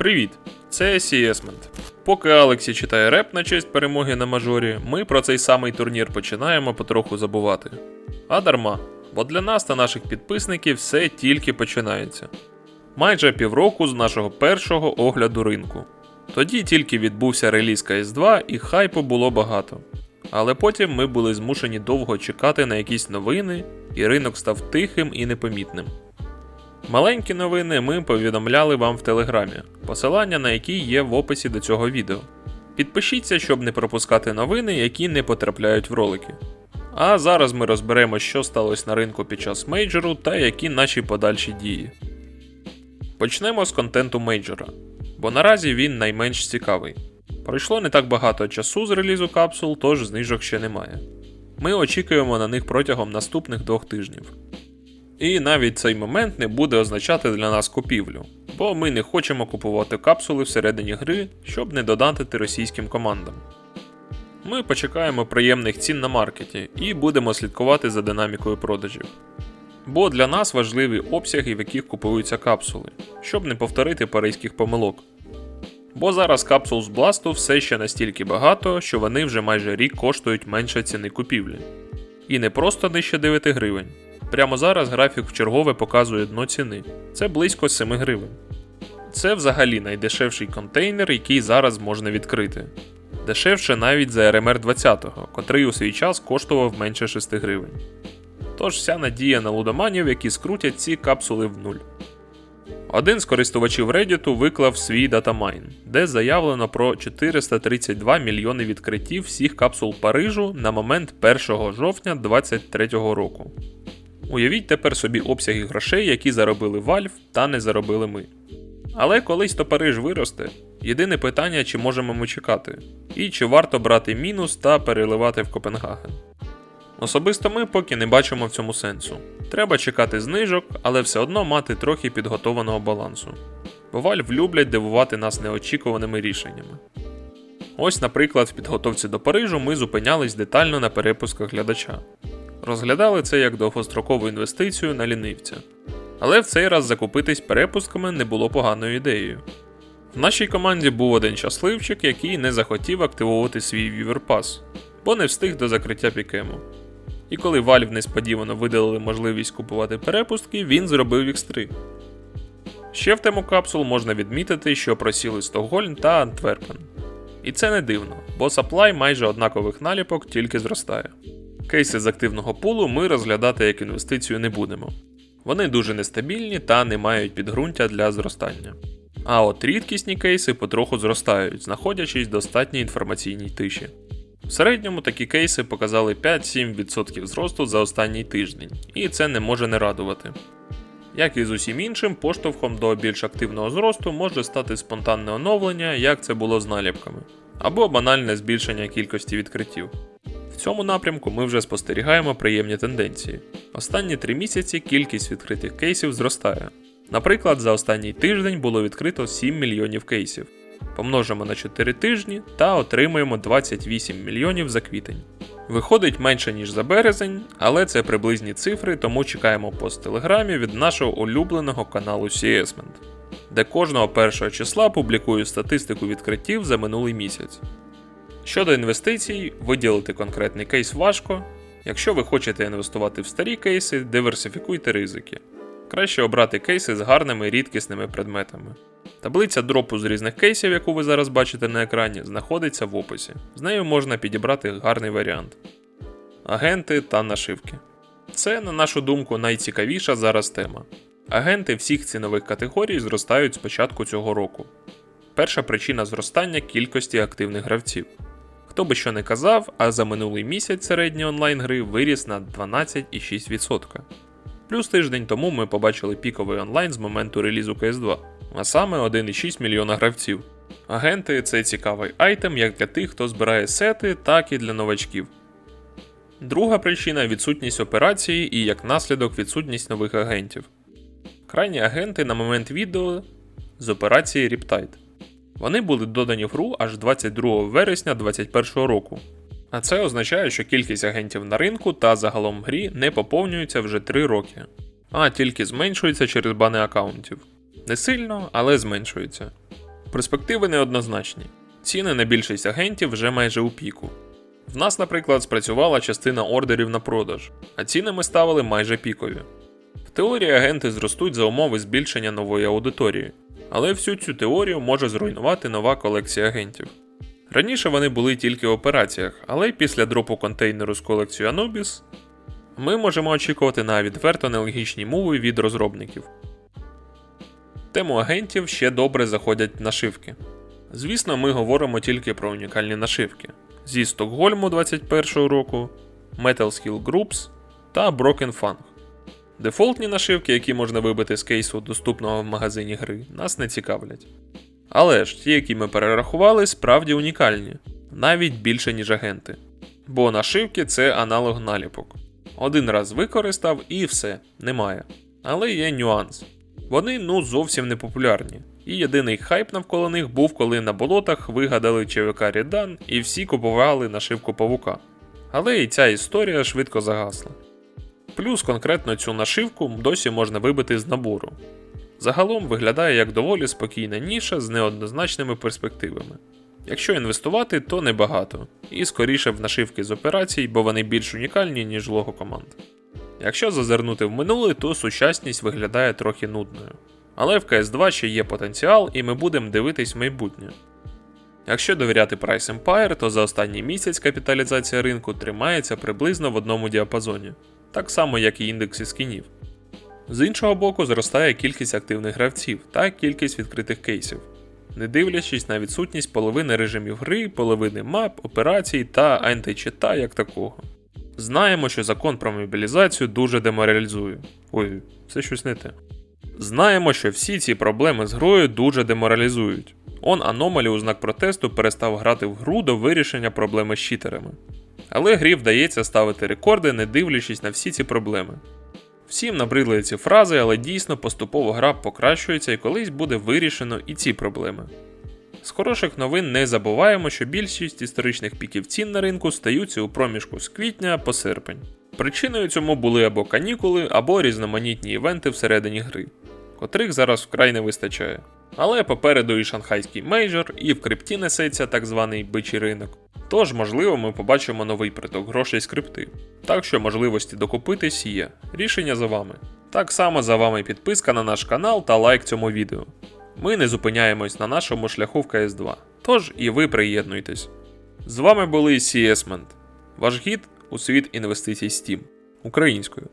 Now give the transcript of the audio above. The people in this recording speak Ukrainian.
Привіт, це Сієсмент. Поки Алексі читає реп на честь перемоги на мажорі, ми про цей самий турнір починаємо потроху забувати. А дарма, бо для нас та наших підписників все тільки починається. Майже півроку з нашого першого огляду ринку. Тоді тільки відбувся реліз CS2 і хайпу було багато. Але потім ми були змушені довго чекати на якісь новини, і ринок став тихим і непомітним. Маленькі новини ми повідомляли вам в телеграмі, посилання на які є в описі до цього відео. Підпишіться, щоб не пропускати новини, які не потрапляють в ролики. А зараз ми розберемо, що сталося на ринку під час мейджору та які наші подальші дії. Почнемо з контенту мейджора, бо наразі він найменш цікавий. Пройшло не так багато часу з релізу капсул, тож знижок ще немає. Ми очікуємо на них протягом наступних двох тижнів. І навіть цей момент не буде означати для нас купівлю, бо ми не хочемо купувати капсули всередині гри, щоб не додатити російським командам. Ми почекаємо приємних цін на маркеті і будемо слідкувати за динамікою продажів. Бо для нас важливі обсяги, в яких купуються капсули, щоб не повторити паризьких помилок. Бо зараз капсул з Бласту все ще настільки багато, що вони вже майже рік коштують менше ціни купівлі. І не просто нижче 9 гривень. Прямо зараз графік чергове показує дно ціни. Це близько 7 гривень. Це взагалі найдешевший контейнер, який зараз можна відкрити. Дешевше навіть за RMR 20, котрий у свій час коштував менше 6 гривень. Тож вся надія на лудоманів, які скрутять ці капсули в нуль. Один з користувачів Reddit виклав свій датамайн, де заявлено про 432 мільйони відкриттів всіх капсул Парижу на момент 1 жовтня 2023 року. Уявіть тепер собі обсяги грошей, які заробили Valve та не заробили ми. Але колись то Париж виросте. Єдине питання, чи можемо ми чекати, і чи варто брати мінус та переливати в Копенгаген. Особисто ми поки не бачимо в цьому сенсу. Треба чекати знижок, але все одно мати трохи підготованого балансу. Бо Valve люблять дивувати нас неочікуваними рішеннями. Ось, наприклад, в підготовці до Парижу ми зупинялись детально на перепусках глядача. Розглядали це як довгострокову інвестицію на лінивця. Але в цей раз закупитись перепусками не було поганою ідеєю. В нашій команді був один щасливчик, який не захотів активувати свій Pass, бо не встиг до закриття пікему. І коли Valve несподівано видалили можливість купувати перепустки, він зробив X3. Ще в тему капсул можна відмітити, що просіли Стокгольм та Антверпен. І це не дивно, бо саплай майже однакових наліпок тільки зростає. Кейси з активного пулу ми розглядати як інвестицію не будемо. Вони дуже нестабільні та не мають підґрунтя для зростання. А от рідкісні кейси потроху зростають, знаходячись в достатній інформаційній тиші. В середньому такі кейси показали 5-7% зросту за останній тиждень, і це не може не радувати. Як і з усім іншим, поштовхом до більш активного зросту може стати спонтанне оновлення, як це було з наліпками, або банальне збільшення кількості відкриттів. Цьому напрямку ми вже спостерігаємо приємні тенденції. Останні три місяці кількість відкритих кейсів зростає. Наприклад, за останній тиждень було відкрито 7 мільйонів кейсів. Помножимо на 4 тижні та отримуємо 28 мільйонів за квітень. Виходить менше, ніж за березень, але це приблизні цифри, тому чекаємо пост телеграмі від нашого улюбленого каналу CSMent, де кожного першого числа публікую статистику відкриттів за минулий місяць. Щодо інвестицій, виділити конкретний кейс важко. Якщо ви хочете інвестувати в старі кейси, диверсифікуйте ризики. Краще обрати кейси з гарними рідкісними предметами. Таблиця дропу з різних кейсів, яку ви зараз бачите на екрані, знаходиться в описі. З нею можна підібрати гарний варіант. Агенти та нашивки. Це, на нашу думку, найцікавіша зараз тема. Агенти всіх цінових категорій зростають з початку цього року. Перша причина зростання кількості активних гравців. Хто би що не казав, а за минулий місяць середній онлайн гри виріс на 12,6%. Плюс тиждень тому ми побачили піковий онлайн з моменту релізу CS2, а саме 1,6 мільйона гравців. Агенти це цікавий айтем як для тих, хто збирає сети, так і для новачків. Друга причина відсутність операції і як наслідок відсутність нових агентів. Крайні агенти на момент відео з операції Riptide. Вони були додані в гру аж 22 вересня 2021 року. А це означає, що кількість агентів на ринку та загалом грі не поповнюється вже 3 роки, а тільки зменшується через бани аккаунтів. Не сильно, але зменшується. Перспективи неоднозначні. Ціни на більшість агентів вже майже у піку. В нас, наприклад, спрацювала частина ордерів на продаж, а ціни ми ставили майже пікові. В теорії агенти зростуть за умови збільшення нової аудиторії, але всю цю теорію може зруйнувати нова колекція агентів. Раніше вони були тільки в операціях, але після дропу контейнеру з колекцією Anubis ми можемо очікувати на відверто нелогічні мови від розробників. Тему агентів ще добре заходять нашивки. Звісно, ми говоримо тільки про унікальні нашивки зі Стокгольму 21 року, Metal Skill Groups та Broken Fang. Дефолтні нашивки, які можна вибити з кейсу доступного в магазині гри, нас не цікавлять. Але ж ті, які ми перерахували, справді унікальні, навіть більше, ніж агенти. Бо нашивки це аналог наліпок. Один раз використав і все, немає. Але є нюанс. Вони ну зовсім не популярні. І єдиний хайп навколо них був, коли на болотах вигадали ЧВК Рідан і всі купували нашивку павука. Але і ця історія швидко загасла. Плюс конкретно цю нашивку досі можна вибити з набору. Загалом виглядає як доволі спокійна ніша з неоднозначними перспективами. Якщо інвестувати, то небагато, і скоріше в нашивки з операцій, бо вони більш унікальні, ніж лого команд. Якщо зазирнути в минуле, то сучасність виглядає трохи нудною. Але в CS2 ще є потенціал, і ми будемо дивитись майбутнє. Якщо довіряти Price Empire, то за останній місяць капіталізація ринку тримається приблизно в одному діапазоні, так само як і індекси скінів. З іншого боку, зростає кількість активних гравців та кількість відкритих кейсів, не дивлячись на відсутність половини режимів гри, половини мап, операцій та античита як такого. Знаємо, що закон про мобілізацію дуже деморалізує. Ой, це щось не те. Знаємо, що всі ці проблеми з грою дуже деморалізують. Он аномалі у знак протесту перестав грати в гру до вирішення проблеми з читерами. Але грі вдається ставити рекорди, не дивлячись на всі ці проблеми. Всім набридли ці фрази, але дійсно поступово гра покращується і колись буде вирішено і ці проблеми. З хороших новин не забуваємо, що більшість історичних піків цін на ринку стаються у проміжку з квітня по серпень. Причиною цьому були або канікули, або різноманітні івенти всередині гри, котрих зараз вкрай не вистачає. Але попереду і шанхайський мейджор, і в крипті несеться так званий бичий ринок. Тож, можливо, ми побачимо новий приток грошей з крипти. Так що можливості докупитись є. Рішення за вами. Так само за вами підписка на наш канал та лайк цьому відео. Ми не зупиняємось на нашому шляху в КС2. Тож і ви приєднуйтесь. З вами були CSment, ваш гід у світ інвестицій Steam українською.